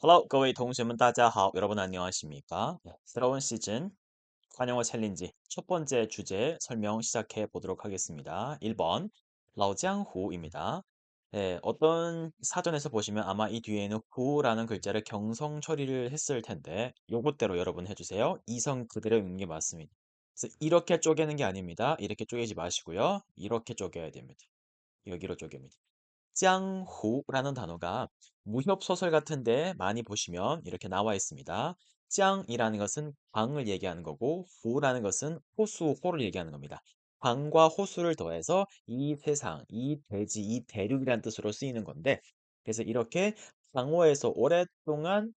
Hello，各位同学们，大家好。여러분 안녕하십니까? 네, 새로운 시즌 관영어 챌린지 첫 번째 주제 설명 시작해 보도록 하겠습니다. 1번 라오江湖입니다. 네, 어떤 사전에서 보시면 아마 이 뒤에는 후라는 글자를 경성 처리를 했을 텐데 요것대로 여러분 해주세요. 이성 그대로 읽는 게 맞습니다. 그래서 이렇게 쪼개는 게 아닙니다. 이렇게 쪼개지 마시고요. 이렇게 쪼개야 됩니다. 여기로 쪼개입니다. 짱후라는 단어가 무협 소설 같은데 많이 보시면 이렇게 나와 있습니다. 짱이라는 것은 강을 얘기하는 거고 후라는 것은 호수, 호를 얘기하는 겁니다. 강과 호수를 더해서 이 세상, 이 대지, 이 대륙이라는 뜻으로 쓰이는 건데 그래서 이렇게 강호에서 오랫동안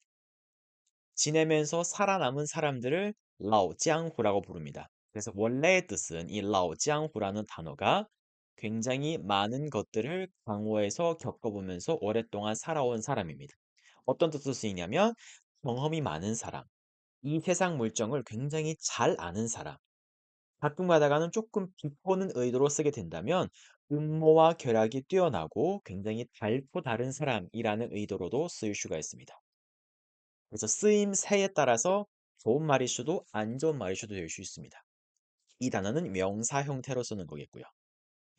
지내면서 살아남은 사람들을 라오짱후라고 부릅니다. 그래서 원래의 뜻은 이 라오짱후라는 단어가 굉장히 많은 것들을 강호에서 겪어보면서 오랫동안 살아온 사람입니다. 어떤 뜻으로 쓰이냐면 경험이 많은 사람, 이 세상 물정을 굉장히 잘 아는 사람, 가끔 가다가는 조금 비꼬는 의도로 쓰게 된다면 음모와 결학이 뛰어나고 굉장히 달고 다른 사람이라는 의도로도 쓰일 수가 있습니다. 그래서 쓰임새에 따라서 좋은 말일 수도 안 좋은 말일 수도 될 수 있습니다. 이 단어는 명사 형태로 쓰는 거겠고요.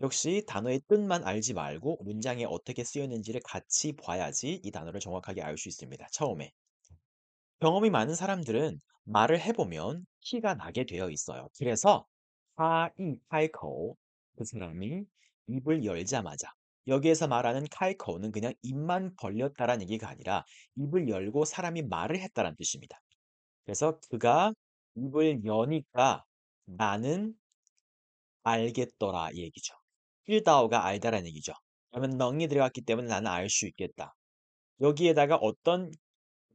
역시 단어의 뜻만 알지 말고 문장에 어떻게 쓰였는지를 같이 봐야지 이 단어를 정확하게 알 수 있습니다. 처음에 경험이 많은 사람들은 말을 해보면 티가 나게 되어 있어요. 그래서 하이 카이코 그 사람이 입을 열자마자 여기에서 말하는 카이코는 그냥 입만 벌렸다라는 얘기가 아니라 입을 열고 사람이 말을 했다라는 뜻입니다. 그래서 그가 입을 여니까 나는 알겠더라 이 얘기죠. 필다오가 알다라는 얘기죠. 그러면 넝이 들어갔기 때문에 나는 알 수 있겠다. 여기에다가 어떤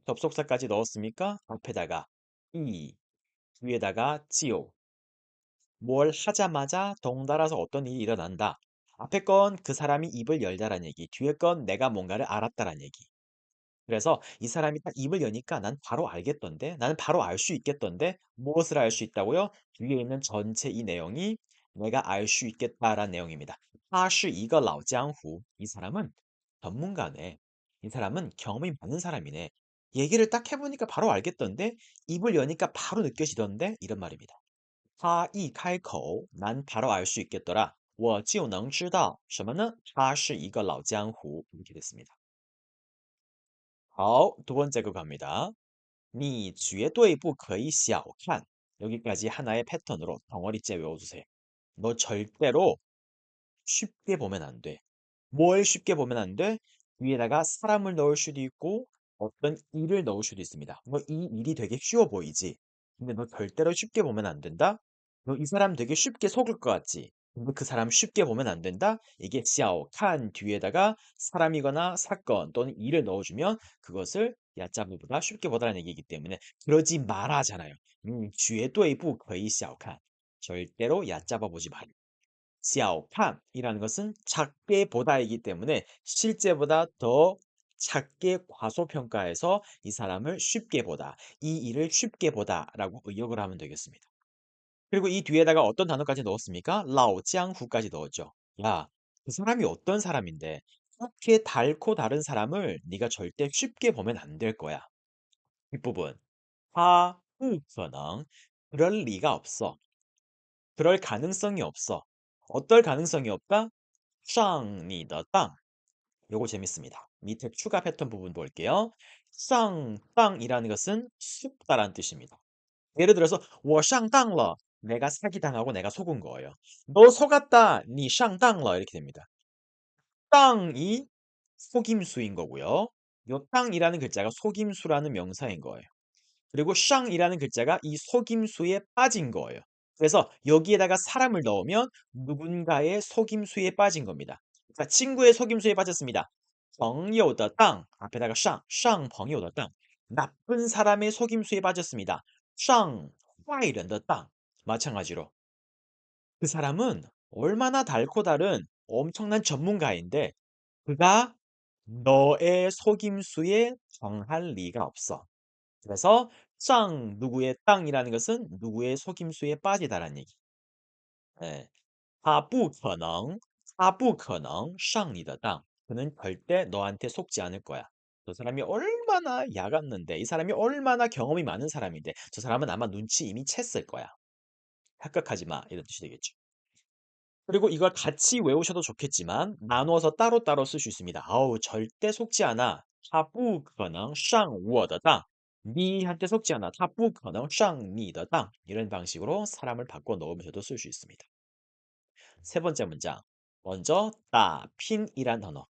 접속사까지 넣었습니까? 앞에다가 이, 뒤에다가 지오. 뭘 하자마자 덩달아서 어떤 일이 일어난다. 앞에 건 그 사람이 입을 열다라는 얘기, 뒤에 건 내가 뭔가를 알았다라는 얘기. 그래서 이 사람이 딱 입을 여니까 난 바로 알겠던데, 나는 바로 알 수 있겠던데, 무엇을 알 수 있다고요? 뒤에 있는 전체 이 내용이 내가 알 수 있겠다라는 내용입니다. 他是一个老江湖. 이 사람은 전문가네. 이 사람은 경험이 많은 사람이네. 얘기를 딱 해보니까 바로 알겠던데, 입을 여니까 바로 느껴지던데, 이런 말입니다. 他一开口,난 바로 알 수 있겠더라. 我就能知道什么呢?他是一个老江湖. 이렇게 됐습니다. 好, 두 번째 거 갑니다. 你绝对不可以小看. 여기까지 하나의 패턴으로 덩어리째 외워주세요. 너 절대로 쉽게 보면 안 돼. 뭘 쉽게 보면 안 돼? 위에다가 사람을 넣을 수도 있고 어떤 일을 넣을 수도 있습니다. 너 이 일이 되게 쉬워 보이지? 근데 너 절대로 쉽게 보면 안 된다? 너 이 사람 되게 쉽게 속을 것 같지? 근데 그 사람 쉽게 보면 안 된다? 이게 xiao, 칸 뒤에다가 사람이거나 사건 또는 일을 넣어주면 그것을 야자부보다 쉽게 보다는 얘기이기 때문에 그러지 말아잖아요. 음, 绝对不可以小看. 절대로 얕잡아 보지 마요. 시아오판이라는 것은 작게보다이기 때문에 실제보다 더 작게 과소평가해서 이 사람을 쉽게 보다, 이 일을 쉽게 보다라고 의역을 하면 되겠습니다. 그리고 이 뒤에다가 어떤 단어까지 넣었습니까? 라오짱후까지 넣었죠. 야, 그 사람이 어떤 사람인데 그렇게 달고 다른 사람을 네가 절대 쉽게 보면 안 될 거야. 뒷부분 하, 우, 可能 그럴 리가 없어. 그럴 가능성이 없어. 어떨 가능성이 없다? 上你的当. 요거 재밌습니다. 밑에 추가 패턴 부분 볼게요. 上当이라는 것은 속다라는 뜻입니다. 예를 들어서 我上当了. 내가 사기당하고 내가 속은 거예요. 너 속았다. 你上当了 이렇게 됩니다. 땅이 속임수인 거고요. 요 땅이라는 글자가 속임수라는 명사인 거예요. 그리고 샹이라는 글자가 이 속임수에 빠진 거예요. 그래서 여기에다가 사람을 넣으면 누군가의 속임수에 빠진 겁니다. 자, 친구의 속임수에 빠졌습니다. 朋友的땅 앞에다가 샹, 샹 朋友的땅 나쁜 사람의 속임수에 빠졌습니다. 샹, 坏人的땅 마찬가지로 그 사람은 얼마나 달고 다른 엄청난 전문가인데 그가 너의 속임수에 정할 리가 없어. 그래서 쌍 누구의 땅이라는 것은 누구의 속임수에 빠지다라는 얘기. 예. 他不可能,他不可能上你的当. 그는 절대 너한테 속지 않을 거야. 저 사람이 얼마나 야갔는데, 이 사람이 얼마나 경험이 많은 사람인데, 저 사람은 아마 눈치 이미 챘을 거야. 합격하지 마. 이런 뜻이 되겠죠. 그리고 이걸 같이 외우셔도 좋겠지만 나누어서 따로따로 쓸 수 있습니다. 아우 절대 속지 않아. 他不可能上我的当. 니한테 속지 않아. 他不可能上你的当. 이런 방식으로 사람을 바꿔 넣으면서도 쓸 수 있습니다. 세 번째 문장. 먼저 따, 핀이란 단어.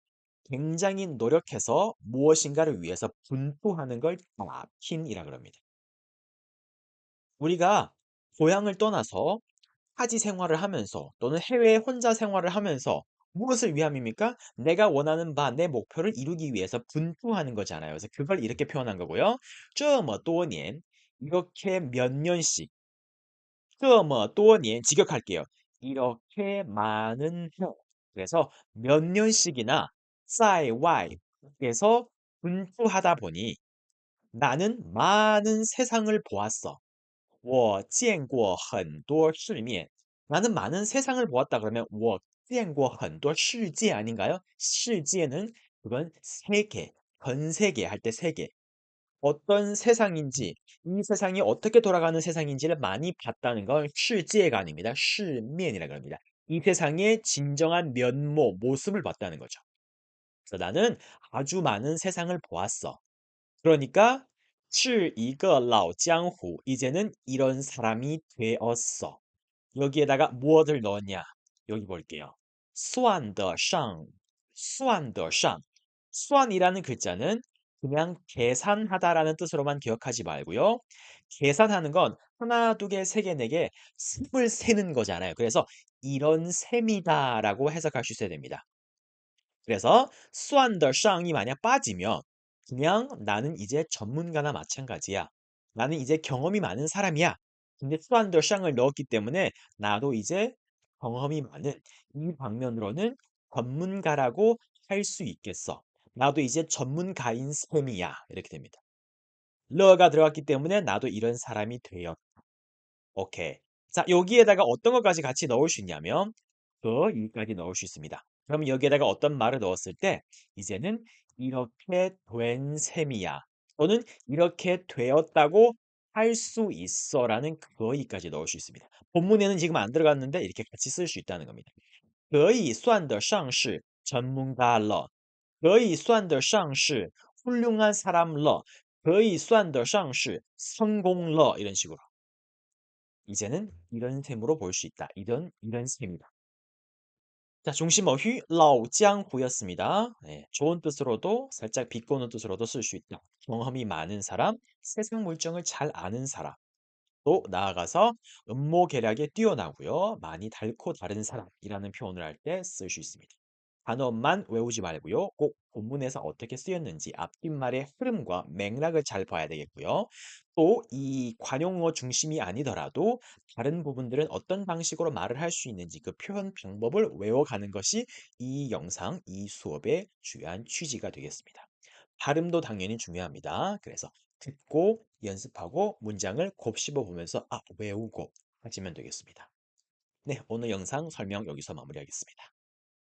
굉장히 노력해서 무엇인가를 위해서 분투하는 걸 따, 핀이라 그럽니다. 우리가 고향을 떠나서 타지 생활을 하면서 또는 해외에 혼자 생활을 하면서 무엇을 위함입니까? 내가 원하는 바, 내 목표를 이루기 위해서 분투하는 거잖아요. 그래서 그걸 이렇게 표현한 거고요. 这么多年 이렇게 몇 년씩 这么多年 직역할게요. 이렇게 많은 해. 그래서 몇 년씩이나 在外에서 분투하다 보니 나는 많은 세상을 보았어. 我见过很多世面. 나는 많은 세상을 보았다 그러면 我 见过很多世界 아닌가요? 世界는 그건 세계, 전 세계 할 때 세계. 어떤 세상인지, 이 세상이 어떻게 돌아가는 세상인지를 많이 봤다는 건 世界가 아닙니다. 世面이라고 합니다. 이 세상의 진정한 면모, 모습을 봤다는 거죠. 그래서 나는 아주 많은 세상을 보았어. 그러니까 是一个老江湖. 이제는 이런 사람이 되었어. 여기에다가 무엇을 넣었냐? 여기 볼게요. 수완더상, 수완더상. 수완이라는 글자는 그냥 계산하다라는 뜻으로만 기억하지 말고요. 계산하는 건 하나, 두 개, 세 개, 네 개, 셈을 세는 거잖아요. 그래서 이런 셈이다라고 해석할 수 있어야 됩니다. 그래서 수완더상이 만약 빠지면 그냥 나는 이제 전문가나 마찬가지야. 나는 이제 경험이 많은 사람이야. 근데 수완더상을 넣었기 때문에 나도 이제 경험이 많은 이 방면으로는 전문가라고 할 수 있겠어. 나도 이제 전문가인 셈이야. 이렇게 됩니다. 러가 들어갔기 때문에 나도 이런 사람이 되었다. 오케이. 자, 여기에다가 어떤 것까지 같이 넣을 수 있냐면 그 일까지 넣을 수 있습니다. 그럼 여기에다가 어떤 말을 넣었을 때 이제는 이렇게 된 셈이야. 또는 이렇게 되었다고 할 수 있어라는 거의까지 넣을 수 있습니다. 본문에는 지금 안 들어갔는데 이렇게 같이 쓸 수 있다는 겁니다. 可以算得上是 전문가了. 可以算得上是 훌륭한 사람了. 可以算得上是 성공了 이런 식으로. 이제는 이런 셈으로 볼 수 있다. 이런 이런 셈이다. 자, 중심 어휘 라오江湖였습니다. 네, 좋은 뜻으로도 살짝 비꼬는 뜻으로도 쓸 수 있다. 경험이 많은 사람, 세상 물정을 잘 아는 사람. 또 나아가서 음모 계략에 뛰어나고요. 많이 닳고 다른 사람이라는 표현을 할 때 쓸 수 있습니다. 단어만 외우지 말고요. 꼭 본문에서 어떻게 쓰였는지 앞뒷말의 흐름과 맥락을 잘 봐야 되겠고요. 또 이 관용어 중심이 아니더라도 다른 부분들은 어떤 방식으로 말을 할 수 있는지 그 표현 방법을 외워가는 것이 이 영상, 이 수업의 중요한 취지가 되겠습니다. 발음도 당연히 중요합니다. 그래서 듣고 연습하고 문장을 곱씹어 보면서 아, 외우고 하시면 되겠습니다. 네, 오늘 영상 설명 여기서 마무리하겠습니다.